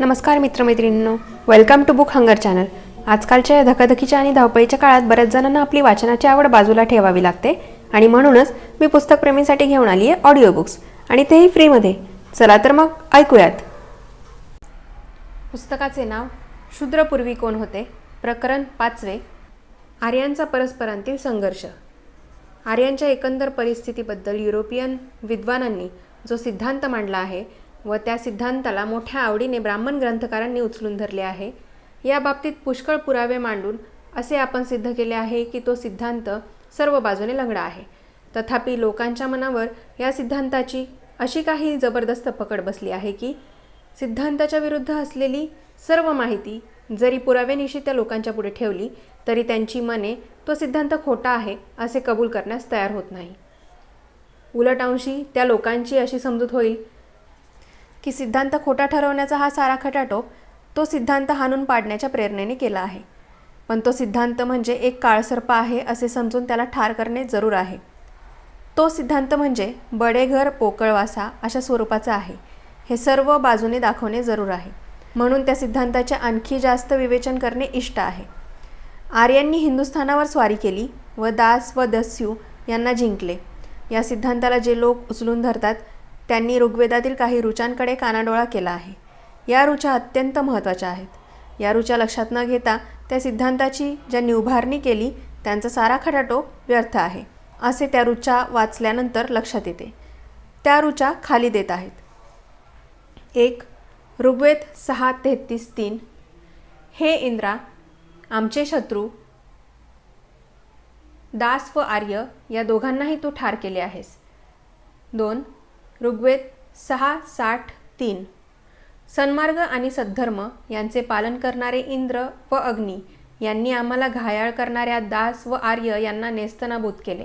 नमस्कार मित्रमैत्रिणींनो. Welcome to book hunger channel आजकालच्या या धकाधकीच्या आणि धावपळीच्या काळात बऱ्याच जणांना आपली वाचनाची आवड बाजूला ठेवावी लागते आणि म्हणूनच मी पुस्तकप्रेमींसाठी घेऊन आली आहे ऑडिओ बुक्स आणि तेही फ्रीमध्ये. चला तर मग ऐकूयात. पुस्तकाचे नाव शूद्रपूर्वी कोण होते? प्रकरण पाचवे. आर्यांचा परस्परांतील संघर्ष. आर्यांच्या एकंदर परिस्थितीबद्दल युरोपियन विद्वानांनी जो सिद्धांत मांडला आहे व त्या सिद्धांताला मोठ्या आवडीने ब्राह्मण ग्रंथकारांनी उचलून धरले आहे. या बाबतीत पुष्कळ पुरावे मांडून असे आपण सिद्ध केले आहे की तो सिद्धांत सर्व बाजूने लंगडा आहे. तथापि लोकांच्या मनावर या सिद्धांताची अशी काही जबरदस्त पकड बसली आहे की सिद्धांताच्या विरुद्ध असलेली सर्व माहिती जरी पुराव्यानिशी त्या लोकांच्या पुढे ठेवली तरी त्यांची मने तो सिद्धांत खोटा आहे असे कबूल करण्यास तयार होत नाही. उलट अंशी त्या लोकांची अशी समजूत होईल की सिद्धांत खोटा ठरवण्याचा हा सारा खटाटोप तो सिद्धांत हाणून पाडण्याच्या प्रेरणेने केला आहे. पण तो सिद्धांत म्हणजे एक काळसर्प आहे असे समजून त्याला ठार करणे जरूर आहे. तो सिद्धांत म्हणजे बडेघर पोकळवासा अशा स्वरूपाचा आहे. हे सर्व बाजूने दाखवणे जरूर आहे. म्हणून त्या सिद्धांताचे आणखी जास्त विवेचन करणे इष्ट आहे. आर्यांनी हिंदुस्थानावर स्वारी केली व दास व दस्यू यांना जिंकले. या सिद्धांताला जे लोक उचलून धरतात त्यांनी ऋग्वेदातील काही रुचांकडे कानाडोळा केला आहे. या रुचा अत्यंत महत्त्वाच्या आहेत. या रुचा लक्षात न घेता त्या सिद्धांताची ज्यांनी उभारणी केली त्यांचा सारा खटाटोप व्यर्थ आहे असे त्या रुचा वाचल्यानंतर लक्षात येते. त्या रुचा खाली देत आहेत. एक ऋग्वेद सहा तेहतीस तीन हे इंद्रा आमचे शत्रू दास व आर्य या दोघांनाही तू ठार केले आहेस. दोन ऋग्वेद सहा साठ तीन. सन्मार्ग आणि सद्धर्म यांचे पालन करणारे इंद्र व अग्नी यांनी आम्हाला घायाळ करणाऱ्या दास व आर्य यांना नेस्तनाभूत केले.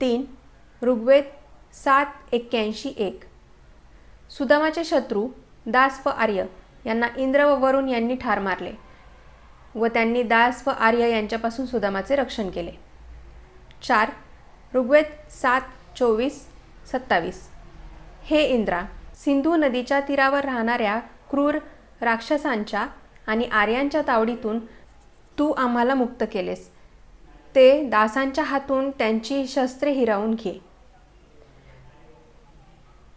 तीन. ऋग्वेद सात एक्क्याऐंशी एक. सुदामाचे शत्रू दास व आर्य यांना इंद्र व वरुण यांनी ठार मारले व त्यांनी दास व आर्य यांच्यापासून सुदामाचे रक्षण केले. चार. ऋग्वेद सात चोवीस सत्तावीस. हे इंद्रा सिंधू नदीच्या तीरावर राहणाऱ्या क्रूर राक्षसांच्या आणि आर्यांच्या तावडीतून तू आम्हाला मुक्त केलेस. ते दासांच्या हातून त्यांची शस्त्रे हिरावून घे.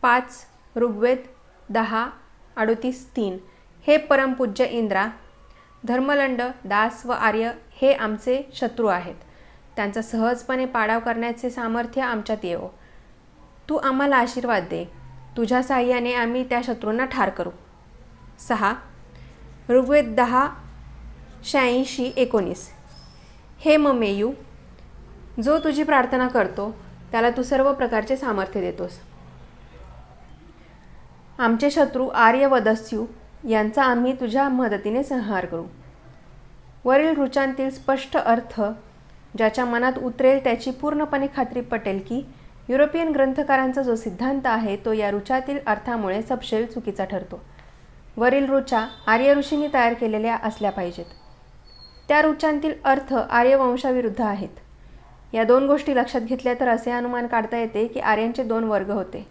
पाच ऋग्वेद दहा अडोतीस तीन. हे परमपूज्य इंद्रा धर्मलंड दास व आर्य हे आमचे शत्रू आहेत. त्यांचा सहजपणे पाडाव करण्याचे सामर्थ्य आमच्यात येवो. तू आम्हाला आशीर्वाद दे. तुझ्या साह्याने आम्ही त्या शत्रूंना ठार करू. सहा. ऋग्वेद दहा शहाऐंशी एकोणीस. हे ममेयू जो तुझी प्रार्थना करतो त्याला तू सर्व प्रकारचे सामर्थ्य देतोस. आमचे शत्रू आर्य व यांचा आम्ही तुझ्या मदतीने संहार करू. वरील रुचांतील स्पष्ट अर्थ ज्याच्या मनात उतरेल त्याची पूर्णपणे खात्री पटेल की युरोपियन ग्रंथकारांचा जो सिद्धांत आहे तो या रुचातील अर्थामुळे सपशेल चुकीचा ठरतो. वरील रुचा आर्य ऋषींनी तयार केलेल्या असल्या पाहिजेत. त्या रुचांतील अर्थ आर्यवंशाविरुद्ध आहेत. या दोन गोष्टी लक्षात घेतल्या तर असे अनुमान काढता येते की आर्यांचे दोन वर्ग होते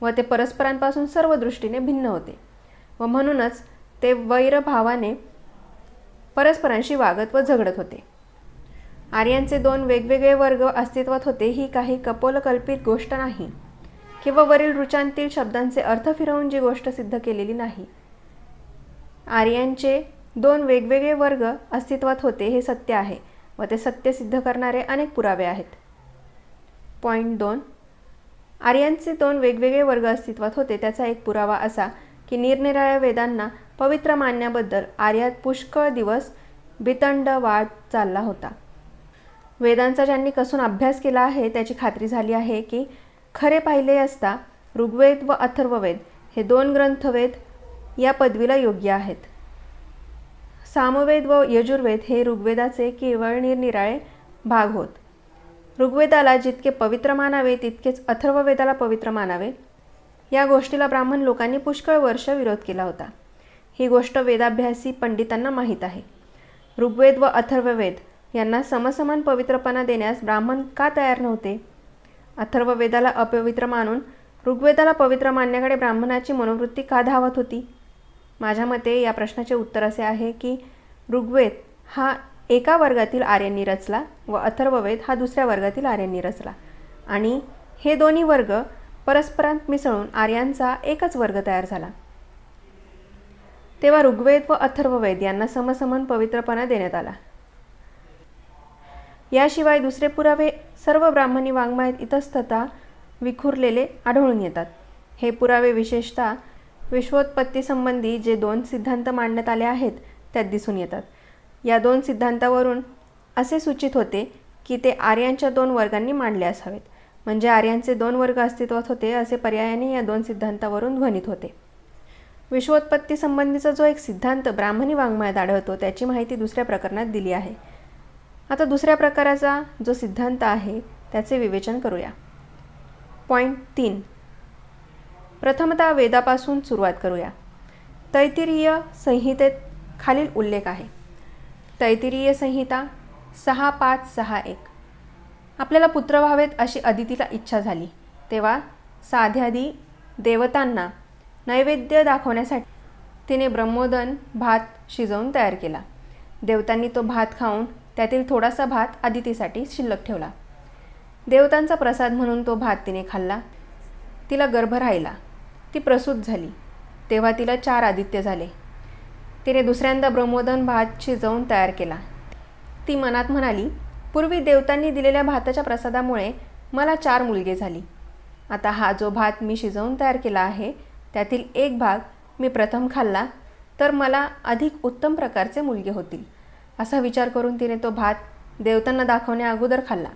व ते परस्परांपासून सर्व दृष्टीने भिन्न होते व म्हणूनच ते वैरभावाने परस्परांशी वागत व झगडत होते. आर्यांचे दोन वेगवेगळे वर्ग अस्तित्वात होते ही काही कपोलकल्पित गोष्ट नाही. किंवा वरील रुचांतील शब्दांचे अर्थ फिरवून जी गोष्ट सिद्ध केलेली नाही. आर्यांचे दोन वेगवेगळे वर्ग अस्तित्वात होते हे सत्य आहे. व ते सत्य सिद्ध करणारे अनेक पुरावे आहेत. पॉईंट दोन. आर्यांचे दोन वेगवेगळे वर्ग अस्तित्वात होते त्याचा एक पुरावा असा की निरनिराळ्या वेदांना पवित्र मानण्याबद्दल आर्यात पुष्कळ दिवस बितंड वाद चालला होता. वेदांचा ज्यांनी कसून अभ्यास केला आहे त्याची खात्री झाली आहे की खरे पाहिले असता ऋग्वेद व अथर्ववेद हे दोन ग्रंथवेद या पदवीला योग्य आहेत. सामवेद व यजुर्वेद हे ऋग्वेदाचे केवळ निरनिराळे भाग होत. ऋग्वेदाला जितके पवित्र मानावे तितकेच अथर्ववेदाला पवित्र मानावे. या गोष्टीला ब्राह्मण लोकांनी पुष्कळ वर्ष विरोध केला होता. ही गोष्ट वेदाभ्यासी पंडितांना माहीत आहे. ऋग्वेद व अथर्ववेद यांना समसमान पवित्रपणा देण्यास ब्राह्मण का तयार नव्हते? अथर्ववेदाला अपवित्र मानून ऋग्वेदाला पवित्र मानण्याकडे ब्राह्मणाची मनोवृत्ती का धावत होती? माझ्या मते या प्रश्नाचे उत्तर असे आहे की ऋग्वेद हा एका वर्गातील आर्यांनी रचला व अथर्ववेद हा दुसऱ्या वर्गातील आर्यांनी रचला. आणि हे दोन्ही वर्ग परस्परांत मिसळून आर्यांचा एकच वर्ग तयार झाला. तेव्हा ऋग्वेद व अथर्ववेद यांना समसमान पवित्रपणा देण्यात आला. याशिवाय दुसरे पुरावे सर्व ब्राह्मणी वाङ्मयात इतस्तता विखुरलेले आढळून येतात. हे पुरावे विशेषतः विश्वोत्पत्तीसंबंधी जे दोन सिद्धांत मांडण्यात आले आहेत त्यात दिसून येतात. या दोन सिद्धांतावरून असे सूचित होते की ते आर्यांच्या दोन वर्गांनी मांडले असावेत. म्हणजे आर्यांचे दोन वर्ग अस्तित्वात होते असे पर्यायाने या दोन सिद्धांतावरून ध्वनित होते. विश्वोत्पत्तीसंबंधीचा जो एक सिद्धांत ब्राह्मणी वाङ्मयात आढळतो त्याची माहिती दुसऱ्या प्रकरणात दिली आहे. आता दुसऱ्या प्रकाराचा जो सिद्धांत आहे त्याचे विवेचन करूया. पॉईंट तीन. प्रथमतः वेदापासून सुरुवात करूया. तैतिरीय संहितेत खालील उल्लेख आहे. तैतिरीय संहिता सहा पाच सहा एक. आपल्याला पुत्र व्हावेत अशी अदितीला इच्छा झाली. तेव्हा साध्यादी देवतांना नैवेद्य दाखवण्यासाठी तिने ब्रह्मोदन भात शिजवून तयार केला. देवतांनी तो भात खाऊन त्यातील थोडासा भात आदितीसाठी शिल्लक ठेवला. देवतांचा प्रसाद म्हणून तो भात तिने खाल्ला. तिला गर्भ राहिला. ती प्रसूत झाली. तेव्हा तिला चार आदित्य झाले. तिने दुसऱ्यांदा ब्रह्मोदन भात शिजवून तयार केला. ती मनात म्हणाली पूर्वी देवतांनी दिलेल्या भाताच्या प्रसादामुळे मला चार मुलगे झाली. आता हा जो भात मी शिजवून तयार केला आहे त्यातील एक भाग मी प्रथम खाल्ला तर मला अधिक उत्तम प्रकारचे मुलगे होतील. असा विचार करून तिने तो भात देवतांना दाखवण्या अगोदर खाल्ला.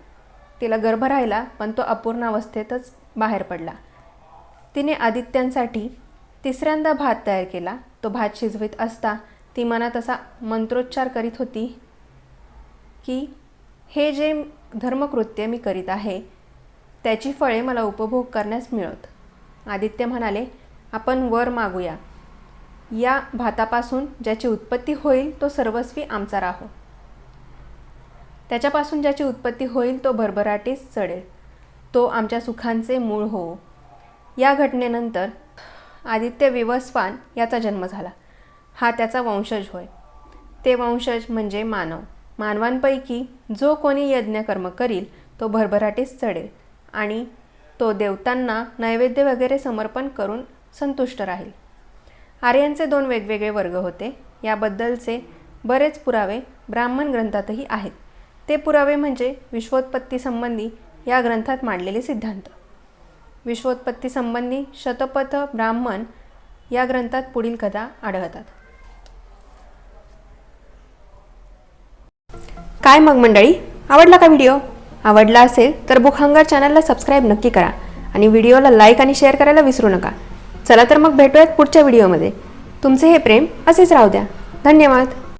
तिला गर्भ राहिला पण तो अपूर्ण अवस्थेतच बाहेर पडला. तिने आदित्यांसाठी तिसऱ्यांदा भात तयार केला. तो भात शिजवित असता ती मनात असा मंत्रोच्चार करीत होती की हे जे धर्मकृत्य मी करीत आहे त्याची फळे मला उपभोग करण्यास मिळत. आदित्य म्हणाले आपण वर मागूया. या भातापासून ज्याची उत्पत्ती होईल तो सर्वस्वी आमचा राहो. त्याच्यापासून ज्याची उत्पत्ती होईल तो भरभराटीस चढेल. तो आमच्या सुखांचे मूळ हो या घटनेनंतर आदित्य विवस्वान याचा जन्म झाला. हा त्याचा वंशज होय. ते वंशज म्हणजे मानव. मानवांपैकी जो कोणी यज्ञकर्म करील तो भरभराटीस चढेल आणि तो देवतांना नैवेद्य वगैरे समर्पण करून संतुष्ट राहील. आर्यांचे दोन वेगवेगळे वर्ग होते. याबद्दलचे बरेच पुरावे ब्राह्मण ग्रंथातही आहेत. ते पुरावे म्हणजे विश्वोत्पत्तीसंबंधी या ग्रंथात मांडलेले सिद्धांत. विश्वोत्पत्तीसंबंधी शतपथ ब्राह्मण या ग्रंथात पुढील कथा आढळतात. काय मग मंडळी? आवडला का व्हिडिओ? आवडला असेल तर बुक चॅनलला सबस्क्राईब नक्की करा आणि व्हिडिओला लाईक आणि शेअर करायला विसरू नका. चला तर मग भेटूयात पुढच्या व्हिडिओमध्ये. तुमचे हे प्रेम असेच राहू द्या. धन्यवाद.